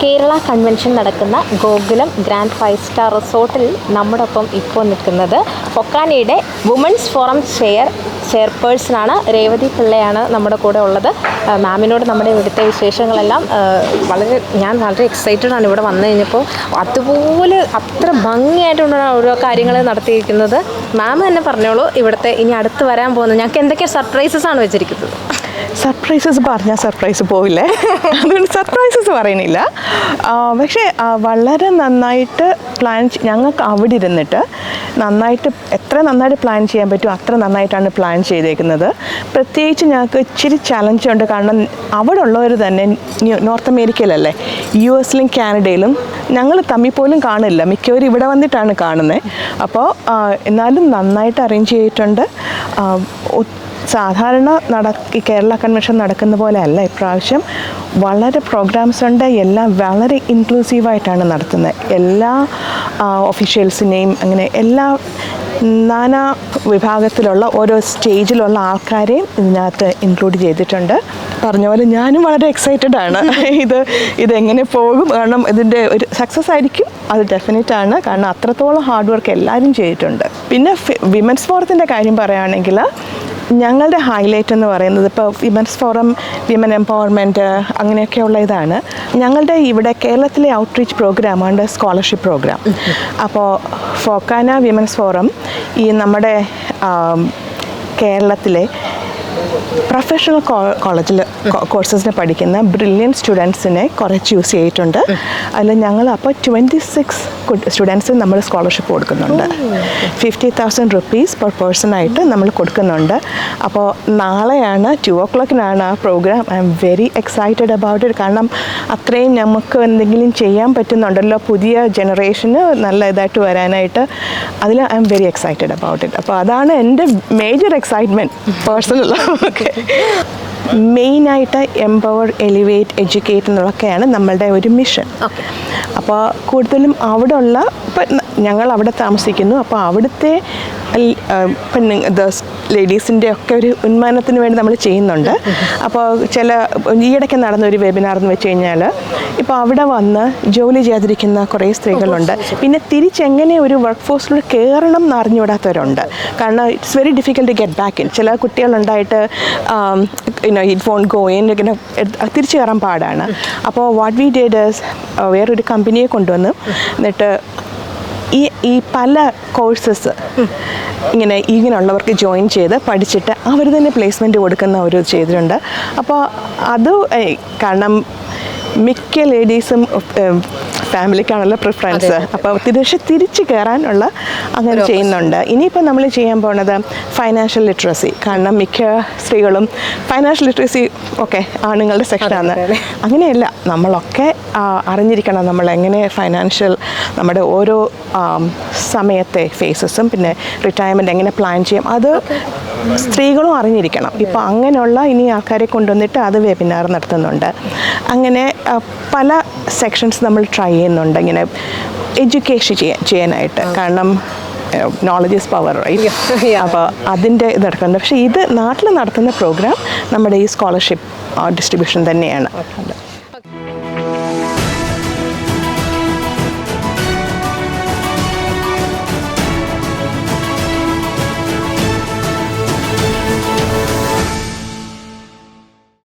Kerala convention നടക്കുന്ന Gokulam grand five star റിസോർട്ടിൽ നമ്മുടെ ഒപ്പം ഇപ്പോൾ നിൽക്കുന്നത് ഫൊക്കാനയുടെ വുമൻസ് ഫോറം ചെയർ ചെയർപേഴ്സണാണ് രേവതി പിള്ളയാണ് നമ്മുടെ കൂടെ ഉള്ളത്. മാമിനോട് നമ്മുടെ ഇവിടുത്തെ വിശേഷങ്ങളെല്ലാം വളരെ ഞാൻ വളരെ എക്സൈറ്റഡ് ആണ് ഇവിടെ വന്നു കഴിഞ്ഞപ്പോൾ. അതുപോലെ അത്ര ഭംഗിയായിട്ടുള്ള ഓരോ കാര്യങ്ങൾ നടത്തിയിരിക്കുന്നത്. മാം തന്നെ പറഞ്ഞോളൂ ഇവിടുത്തെ ഇനി അടുത്ത് വരാൻ പോകുന്നത്. ഞങ്ങൾക്ക് എന്തൊക്കെ സർപ്രൈസസ് ആണ് വെച്ചിരിക്കുന്നത്? സർപ്രൈസസ് പറഞ്ഞാൽ സർപ്രൈസ് പോവില്ലേ? അതുകൊണ്ട് സർപ്രൈസസ് പറയുന്നില്ല. പക്ഷേ വളരെ നന്നായിട്ട് പ്ലാൻ ഞങ്ങൾക്ക് അവിടെ ഇരുന്നിട്ട് നന്നായിട്ട് എത്ര നന്നായിട്ട് പ്ലാൻ ചെയ്യാൻ പറ്റുമോ അത്ര നന്നായിട്ടാണ് പ്ലാൻ ചെയ്തേക്കുന്നത്. പ്രത്യേകിച്ച് ഞങ്ങൾക്ക് ഇച്ചിരി ചലഞ്ച് ഉണ്ട്. കാരണം അവിടെ ഉള്ളവർ തന്നെ നോർത്ത് അമേരിക്കയിലല്ലേ യു എസിലും കാനഡയിലും ഞങ്ങൾ തമ്മിൽ പോലും കാണില്ല. മിക്കവരും ഇവിടെ വന്നിട്ടാണ് കാണുന്നത് അപ്പോൾ എന്നാലും നന്നായിട്ട് അറേഞ്ച് ചെയ്തിട്ടുണ്ട്. സാധാരണ നട ഈ കേരള കൺവെൻഷൻ നടക്കുന്ന പോലെ അല്ല. ഇപ്രാവശ്യം വളരെ പ്രോഗ്രാംസ് ഉണ്ട്. എല്ലാം വളരെ ഇൻക്ലൂസീവായിട്ടാണ് നടത്തുന്നത്. എല്ലാ ഒഫീഷ്യൽസിനെയും അങ്ങനെ എല്ലാ നാനാ വിഭാഗത്തിലുള്ള ഓരോ സ്റ്റേജിലുള്ള ആൾക്കാരെയും ഇതിനകത്ത് ഇൻക്ലൂഡ് ചെയ്തിട്ടുണ്ട്. പറഞ്ഞ പോലെ ഞാനും വളരെ എക്സൈറ്റഡ് ആണ്. ഇത് ഇതെങ്ങനെ പോകും? കാരണം ഇതിന്റെ ഒരു സക്സസ് ആയിരിക്കും. അത് ഡെഫിനറ്റ് ആണ്. കാരണം അത്രത്തോളം ഹാർഡ് വർക്ക് എല്ലാവരും ചെയ്തിട്ടുണ്ട്. പിന്നെ വിമൻസ് ഫോറത്തിന്റെ കാര്യം പറയുകയാണെങ്കിൽ ഞങ്ങളുടെ ഹൈലൈറ്റ് എന്ന് പറയുന്നത് ഇപ്പോൾ വിമൻസ് ഫോറം വിമൻ എംപവർമെന്റ് അങ്ങനെയൊക്കെയുള്ള ഇതാണ്. ഞങ്ങളുടെ ഇവിടെ കേരളത്തിലെ ഔട്ട്റീച്ച് പ്രോഗ്രാമാണ് സ്കോളർഷിപ്പ് പ്രോഗ്രാം അപ്പോൾ ഫോക്കാന വിമൻസ് ഫോറം ഈ നമ്മുടെ കേരളത്തിലെ പ്രൊഫഷണൽ കോളേജിൽ കോഴ്സസിന് പഠിക്കുന്ന ബ്രില്യൻ സ്റ്റുഡൻസിനെ കുറേ ചൂസ് ചെയ്തിട്ടുണ്ട്. അതിൽ ഞങ്ങൾ അപ്പോൾ ട്വന്റി സിക്സ് സ്റ്റുഡൻസിന് നമ്മൾ സ്കോളർഷിപ്പ് കൊടുക്കുന്നുണ്ട്. Fifty thousand rupees per person ആയിട്ട് നമ്മൾ കൊടുക്കുന്നുണ്ട്. അപ്പോൾ നാളെയാണ് ടു ഓ ക്ലോക്കിനാണ് ആ programme I am very excited about it കാരണം അത്രയും നമുക്ക് എന്തെങ്കിലും ചെയ്യാൻ പറ്റുന്നുണ്ടല്ലോ പുതിയ ജനറേഷന് നല്ല ഇതായിട്ട് വരാനായിട്ട്. അതിൽ I am very excited about it അപ്പോൾ അതാണ് എന്റെ മേജർ എക്സൈറ്റ്മെന്റ് പേഴ്സണൽ ഓക്കെ. മെയിനായിട്ട് എംപവർ എലിവേറ്റ് എഡ്യൂക്കേറ്റ് എന്നുള്ളതൊക്കെയാണ് നമ്മളുടെ ഒരു മിഷൻ. അപ്പോൾ കൂടുതലും അവിടെ ഉള്ള ഇപ്പം ഞങ്ങൾ അവിടെ താമസിക്കുന്നു. അപ്പോൾ അവിടുത്തെ പെണ്ണു ലേഡീസിന്റെ ഒക്കെ ഒരു ഉന്മാനത്തിന് വേണ്ടി നമ്മൾ ചെയ്യുന്നുണ്ട്. അപ്പോൾ ചില ഈയിടയ്ക്ക് നടന്ന ഒരു വെബിനാർ എന്ന് വെച്ച് കഴിഞ്ഞാൽ ഇപ്പോൾ അവിടെ വന്ന് ജോലി ചെയ്തിരിക്കുന്ന കുറേ സ്ത്രീകളുണ്ട്. പിന്നെ തിരിച്ചെങ്ങനെ ഒരു വർക്ക് ഫോഴ്സിൽ കയറണം എന്ന് അറിഞ്ഞുവിടാത്തവരുണ്ട് കാരണം it's very difficult to get back in ചില കുട്ടികളുണ്ടായിട്ട് ഇനോ ഇറ്റ് ഫോൺ ഗോ ഇങ്ങനെ തിരിച്ചു കയറാൻ പാടാണ്. അപ്പോൾ വാട്ട് വി ഡേഡേഴ്സ് വേറൊരു കമ്പനിയെ കൊണ്ടുവന്ന് എന്നിട്ട് ഈ ഈ പല കോഴ്സസ് ഇങ്ങനെ ഇങ്ങനെയുള്ളവർക്ക് ജോയിൻ ചെയ്ത് പഠിച്ചിട്ട് അവർ തന്നെ പ്ലേസ്മെന്റ് കൊടുക്കുന്ന ഒരു ചെയ്തിട്ടുണ്ട്. അപ്പോൾ അത് കാരണം മിക്ക ലേഡീസും ഫാമിലിക്കാണല്ലോ പ്രിഫറൻസ് അപ്പോൾ തിരിച്ച് തിരിച്ചു കയറാനുള്ള അങ്ങനെ ചെയ്യുന്നുണ്ട്. ഇനിയിപ്പോൾ നമ്മൾ ചെയ്യാൻ പോണത് ഫൈനാൻഷ്യൽ ലിറ്ററസി കാരണം മിക്ക സ്ത്രീകളും ഫൈനാൻഷ്യൽ ലിറ്ററസി ഓക്കെ ആണുങ്ങളുടെ സെക്ഷനാണ് അങ്ങനെയല്ല നമ്മളൊക്കെ അറിഞ്ഞിരിക്കണം നമ്മൾ എങ്ങനെ ഫൈനാൻഷ്യൽ നമ്മുടെ ഓരോ സമയത്തെ ഫേസസും പിന്നെ റിട്ടയർമെന്റ് എങ്ങനെ പ്ലാൻ ചെയ്യാം. അത് സ്ത്രീകളും അറിഞ്ഞിരിക്കണം. ഇപ്പോൾ അങ്ങനെയുള്ള ഇനി ആൾക്കാരെ കൊണ്ടുവന്നിട്ട് അത് വെബിനാർ നടത്തുന്നുണ്ട്. അങ്ങനെ പല സെക്ഷൻസ് നമ്മൾ ട്രൈ ചെയ്യുന്നുണ്ട് ഇങ്ങനെ എഡ്യൂക്കേഷൻ ചെയ്യാൻ ചെയ്യാനായിട്ട്. കാരണം നോളജ് ഈസ് പവർ റൈറ്റ് അപ്പോൾ അതിന്റെ ഇത് നടക്കുന്നുണ്ട്. പക്ഷേ ഇത് നാട്ടിൽ നടത്തുന്ന പ്രോഗ്രാം നമ്മുടെ ഈ സ്കോളർഷിപ്പ് ഡിസ്ട്രിബ്യൂഷൻ തന്നെയാണ്.